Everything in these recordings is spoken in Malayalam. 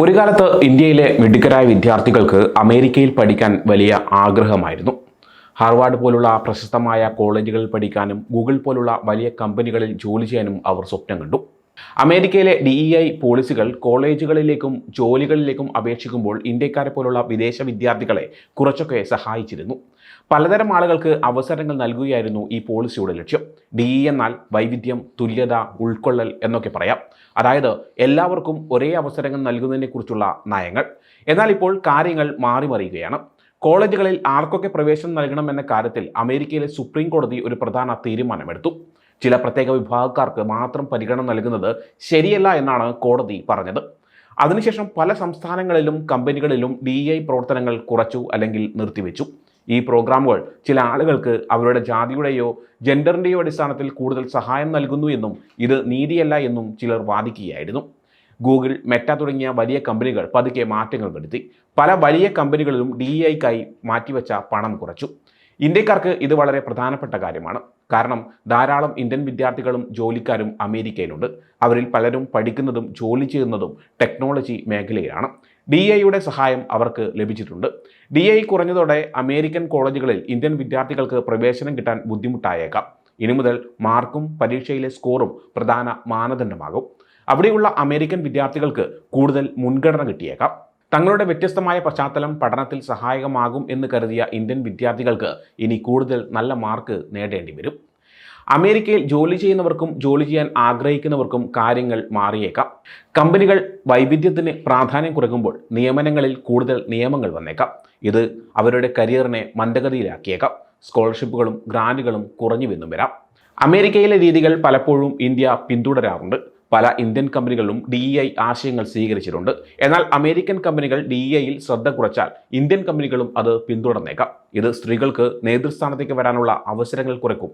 ഒരു കാലത്ത് ഇന്ത്യയിലെ മിടുക്കരായ വിദ്യാർത്ഥികൾക്ക് അമേരിക്കയിൽ പഠിക്കാൻ വലിയ ആഗ്രഹമായിരുന്നു. ഹാർവാർഡ് പോലുള്ള പ്രശസ്തമായ കോളേജുകളിൽ പഠിക്കാനും ഗൂഗിൾ പോലുള്ള വലിയ കമ്പനികളിൽ ജോലി ചെയ്യാനും അവർ സ്വപ്നം കണ്ടു. അമേരിക്കയിലെ ഡി ഇ ഐ പോളിസികൾ കോളേജുകളിലേക്കും ജോലികളിലേക്കും അപേക്ഷിക്കുമ്പോൾ ഇന്ത്യക്കാരെ പോലുള്ള വിദേശ വിദ്യാർത്ഥികളെ കുറച്ചൊക്കെ സഹായിച്ചിരുന്നു. പലതരം ആളുകൾക്ക് അവസരങ്ങൾ നൽകുകയായിരുന്നു ഈ പോളിസിയുടെ ലക്ഷ്യം. ഡി ഇ എന്നാൽ വൈവിധ്യം തുല്യത ഉൾക്കൊള്ളൽ എന്നൊക്കെ പറയാം. അതായത് എല്ലാവർക്കും ഒരേ അവസരങ്ങൾ നൽകുന്നതിനെക്കുറിച്ചുള്ള നയങ്ങൾ. എന്നാൽ ഇപ്പോൾ കാര്യങ്ങൾ മാറിമറിയുകയാണ് കോളേജുകളിൽ ആർക്കൊക്കെ പ്രവേശനം നൽകണം എന്ന കാര്യത്തിൽ അമേരിക്കയിലെ സുപ്രീം കോടതി ഒരു പ്രധാന തീരുമാനമെടുത്തു. ചില പ്രത്യേക വിഭാഗക്കാർക്ക് മാത്രം പരിഗണന നൽകുന്നത് ശരിയല്ല എന്നാണ് കോടതി പറഞ്ഞത്. അതിനുശേഷം പല സംസ്ഥാനങ്ങളിലും കമ്പനികളിലും ഡി ഐ പ്രവർത്തനങ്ങൾ കുറച്ചു അല്ലെങ്കിൽ നിർത്തിവെച്ചു. ഈ പ്രോഗ്രാമുകൾ ചില ആളുകൾക്ക് അവരുടെ ജാതിയുടെയോ ജെൻഡറിന്റെയോ അടിസ്ഥാനത്തിൽ കൂടുതൽ സഹായം നൽകുന്നു എന്നും ഇത് നീതിയല്ല എന്നും ചിലർ വാദിക്കുകയായിരുന്നു. ഗൂഗിൾ മെറ്റ തുടങ്ങിയ വലിയ കമ്പനികൾ പതുക്കെ മാറ്റങ്ങൾ വരുത്തി. പല വലിയ കമ്പനികളിലും ഡി ഐക്കായി മാറ്റിവെച്ച പണം കുറച്ചു. ഇന്ത്യക്കാർക്ക് ഇത് വളരെ പ്രധാനപ്പെട്ട കാര്യമാണ്. കാരണം ധാരാളം ഇന്ത്യൻ വിദ്യാർത്ഥികളും ജോലിക്കാരും അമേരിക്കയിലുണ്ട്. അവരിൽ പലരും പഠിക്കുന്നതും ജോലി ചെയ്യുന്നതും ടെക്നോളജി മേഖലയിലാണ്. ഡി ഐയുടെ സഹായം അവർക്ക് ലഭിച്ചിട്ടുണ്ട്. ഡി ഐ കുറഞ്ഞതോടെ അമേരിക്കൻ കോളേജുകളിൽ ഇന്ത്യൻ വിദ്യാർത്ഥികൾക്ക് പ്രവേശനം കിട്ടാൻ ബുദ്ധിമുട്ടായേക്കാം. ഇനി മുതൽ മാർക്കും പരീക്ഷയിലെ സ്കോറും പ്രധാന മാനദണ്ഡമാകും. അവിടെയുള്ള അമേരിക്കൻ വിദ്യാർത്ഥികൾക്ക് കൂടുതൽ മുൻഗണന കിട്ടിയേക്കാം. തങ്ങളുടെ വ്യത്യസ്തമായ പശ്ചാത്തലം പഠനത്തിൽ സഹായകമാകും എന്ന് കരുതിയ ഇന്ത്യൻ വിദ്യാർത്ഥികൾക്ക് ഇനി കൂടുതൽ നല്ല മാർക്ക് നേടേണ്ടി വരും. അമേരിക്കയിൽ ജോലി ചെയ്യുന്നവർക്കും ജോലി ചെയ്യാൻ ആഗ്രഹിക്കുന്നവർക്കും കാര്യങ്ങൾ മാറിയേക്കാം. കമ്പനികൾ വൈവിധ്യത്തിന് പ്രാധാന്യം കുറയ്ക്കുമ്പോൾ നിയമനങ്ങളിൽ കൂടുതൽ നിയമങ്ങൾ വന്നേക്കാം. ഇത് അവരുടെ കരിയറിനെ മന്ദഗതിയിലാക്കിയേക്കാം. സ്കോളർഷിപ്പുകളും ഗ്രാന്റുകളും കുറഞ്ഞു വന്നും വരാം. അമേരിക്കയിലെ രീതികൾ പലപ്പോഴും ഇന്ത്യ പിന്തുടരാറുണ്ട്. പല ഇന്ത്യൻ കമ്പനികളിലും ഡി ഐ ആശയങ്ങൾ സ്വീകരിച്ചിട്ടുണ്ട്. എന്നാൽ അമേരിക്കൻ കമ്പനികൾ ഡി ഐയിൽ ശ്രദ്ധ കുറച്ചാൽ ഇന്ത്യൻ കമ്പനികളും അത് പിന്തുടർന്നേക്കാം. ഇത് സ്ത്രീകൾക്ക് നേതൃസ്ഥാനത്തേക്ക് വരാനുള്ള അവസരങ്ങൾ കുറയ്ക്കും.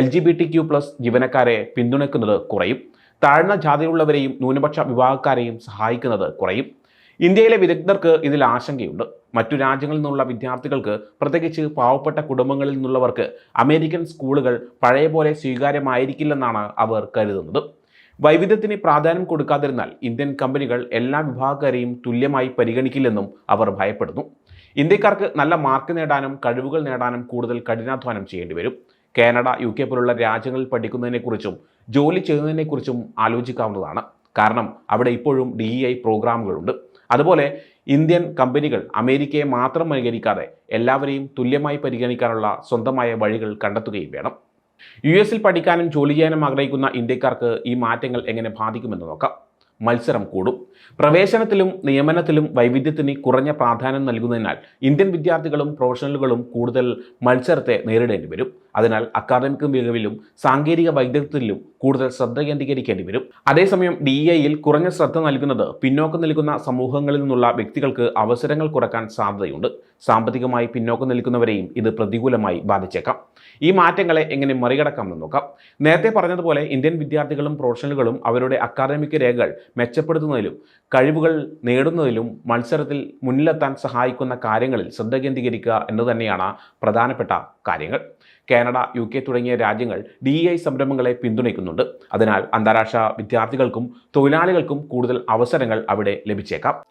L G B T Q plus ജീവനക്കാരെ പിന്തുണയ്ക്കുന്നത് കുറയും. താഴ്ന്ന ജാതിയിലുള്ളവരെയും ന്യൂനപക്ഷ വിഭാഗക്കാരെയും സഹായിക്കുന്നത് കുറയും. ഇന്ത്യയിലെ വിദഗ്ധർക്ക് ഇതിൽ ആശങ്കയുണ്ട്. മറ്റു രാജ്യങ്ങളിൽ നിന്നുള്ള വിദ്യാർത്ഥികൾക്ക് പ്രത്യേകിച്ച് പാവപ്പെട്ട കുടുംബങ്ങളിൽ നിന്നുള്ളവർക്ക് അമേരിക്കൻ സ്കൂളുകൾ പഴയ പോലെ സ്വീകാര്യമായിരിക്കില്ലെന്നാണ് അവർ കരുതുന്നത്. വൈവിധ്യത്തിന് പ്രാധാന്യം കൊടുക്കാതിരുന്നാൽ ഇന്ത്യൻ കമ്പനികൾ എല്ലാ വിഭാഗക്കാരെയും തുല്യമായി പരിഗണിക്കില്ലെന്നും അവർ ഭയപ്പെടുന്നു. ഇന്ത്യക്കാർക്ക് നല്ല മാർക്ക് നേടാനും കഴിവുകൾ നേടാനും കൂടുതൽ കഠിനാധ്വാനം ചെയ്യേണ്ടി വരും. കാനഡ യു കെ പോലുള്ള രാജ്യങ്ങളിൽ പഠിക്കുന്നതിനെക്കുറിച്ചും ജോലി ചെയ്യുന്നതിനെക്കുറിച്ചും ആലോചിക്കാവുന്നതാണ്. കാരണം അവിടെ ഇപ്പോഴും ഡി ഇ ഐ പ്രോഗ്രാമുകളുണ്ട്. അതുപോലെ ഇന്ത്യൻ കമ്പനികൾ അമേരിക്കയെ മാത്രം പരിഗണിക്കാതെ എല്ലാവരെയും തുല്യമായി പരിഗണിക്കാനുള്ള സ്വന്തമായ വഴികൾ കണ്ടെത്തുകയും വേണം. യു എസിൽ പഠിക്കാനും ജോലി ചെയ്യാനും ആഗ്രഹിക്കുന്ന ഇന്ത്യക്കാർക്ക് ഈ മാറ്റങ്ങൾ എങ്ങനെ ബാധിക്കുമെന്ന് നോക്കാം. മത്സരം കൂടും. പ്രവേശനത്തിലും നിയമനത്തിലും വൈവിധ്യത്തിന് കുറഞ്ഞ പ്രാധാന്യം നൽകുന്നതിനാൽ ഇന്ത്യൻ വിദ്യാർത്ഥികളും പ്രൊഫഷണലുകളും കൂടുതൽ മത്സരത്തെ നേരിടേണ്ടി വരും. അതിനാൽ അക്കാദമിക് മികവിലും സാങ്കേതിക വൈദഗ്ധ്യത്തിലും കൂടുതൽ ശ്രദ്ധ കേന്ദ്രീകരിക്കേണ്ടി വരും. അതേസമയം ഡി ഐയിൽ കുറഞ്ഞ ശ്രദ്ധ നൽകുന്നത് പിന്നോക്കം നിൽക്കുന്ന സമൂഹങ്ങളിൽ നിന്നുള്ള വ്യക്തികൾക്ക് അവസരങ്ങൾ കുറയ്ക്കാൻ സാധ്യതയുണ്ട്. സാമ്പത്തികമായി പിന്നോക്കം നിൽക്കുന്നവരെയും ഇത് പ്രതികൂലമായി ബാധിച്ചേക്കാം. ഈ മാറ്റങ്ങളെ എങ്ങനെ മറികടക്കാമെന്ന് നോക്കാം. നേരത്തെ പറഞ്ഞതുപോലെ ഇന്ത്യൻ വിദ്യാർത്ഥികളും പ്രൊഫഷണലുകളും അവരുടെ അക്കാദമിക് രേഖകൾ മെച്ചപ്പെടുത്തുന്നതിലും കഴിവുകൾ നേടുന്നതിലും മത്സരത്തിൽ മുന്നിലെത്താൻ സഹായിക്കുന്ന കാര്യങ്ങളിൽ ശ്രദ്ധ കേന്ദ്രീകരിക്കുക എന്നു തന്നെയാണ് പ്രധാനപ്പെട്ട കാര്യങ്ങൾ. കാനഡ യു കെ തുടങ്ങിയ രാജ്യങ്ങൾ ഡി ഐ സംരംഭങ്ങളെ പിന്തുണയ്ക്കുന്നുണ്ട്. അതിനാൽ അന്താരാഷ്ട്ര വിദ്യാർത്ഥികൾക്കും തൊഴിലാളികൾക്കും കൂടുതൽ അവസരങ്ങൾ അവിടെ ലഭിച്ചേക്കാം.